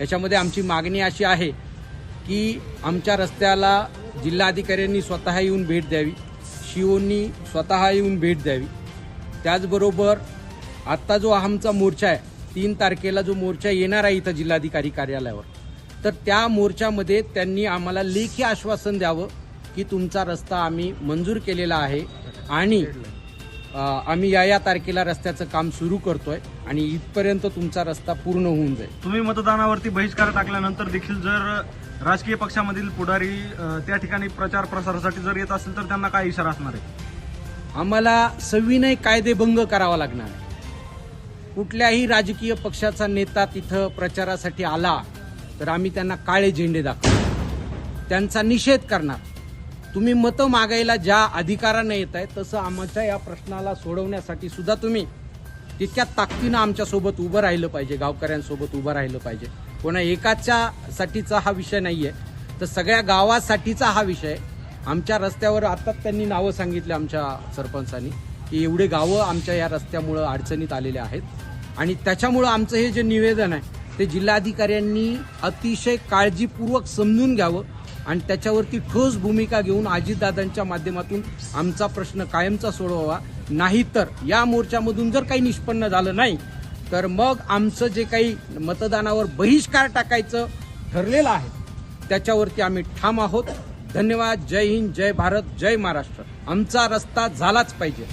याच्यामध्ये आमची मागणी अशी आहे की आमच्या रस्त्याला जिल्हाधिकाऱ्यांनी स्वतः येऊन भेट द्यावी शिओंनी स्वतः येऊन भेट द्यावी. त्याचबरोबर आत्ता जो आमचा मोर्चा आहे तीन तारखेला जो मोर्चा येणार आहे इथं जिल्हाधिकारी कार्यालयावर तर त्या मोर्चामध्ये त्यांनी आम्हाला लेखी आश्वासन द्यावं की तुमचा रस्ता आम्ही मंजूर केलेला आहे आणि आम्ही या या तारखेला रस्त्याचं काम सुरू करतोय आणि इथपर्यंत तुमचा रस्ता पूर्ण होऊन जाईल. तुम्ही मतदानावरती बहिष्कार टाकल्यानंतर देखील जर राजकीय पक्षामधील पुढारी त्या ठिकाणी प्रचार प्रसारासाठी जर येत असेल तर त्यांना काय इशारा असणार आहे? आम्हाला सविनय कायदेभंग करावा लागणार आहे. कुठल्याही राजकीय पक्षाचा नेता तिथं प्रचारासाठी आला तर आम्ही त्यांना काळे झेंडे दाखवू त्यांचा निषेध करणार. तुम्ही मतं मागायला ज्या अधिकाराने येत आहे तसं आमच्या या प्रश्नाला सोडवण्यासाठी सुद्धा तुम्ही तितक्या ताकदीनं आमच्यासोबत उभं राहिलं पाहिजे गावकऱ्यांसोबत उभं राहिलं पाहिजे. कोणा एकाच्या साठीचा हा विषय नाहीये तर सगळ्या गावासाठीचा हा विषय आमच्या रस्त्यावर आता त्यांनी नावं सांगितली आमच्या सरपंचांनी की एवढे गावं आमच्या या रस्त्यामुळं अडचणीत आलेले आहेत. आणि त्याच्यामुळं आमचं हे जे निवेदन आहे ते जिल्हाधिकाऱ्यांनी अतिशय काळजीपूर्वक समजून घ्यावं. आणि त्याच्यावरती ठोस भूमिका घेऊन अजितदादांच्या माध्यमातून आमचा प्रश्न कायमचा सोडवावा. नाहीतर या मोर्चामधून जर काही निष्पन्न झालं नाही तर मग आमचं जे काही मतदानावर बहिष्कार टाकायचं ठरलेलं आहे त्याच्यावरती आम्ही ठाम आहोत. धन्यवाद. जय हिंद जय भारत जय महाराष्ट्र. आमचा रस्ता झालाच पाहिजे.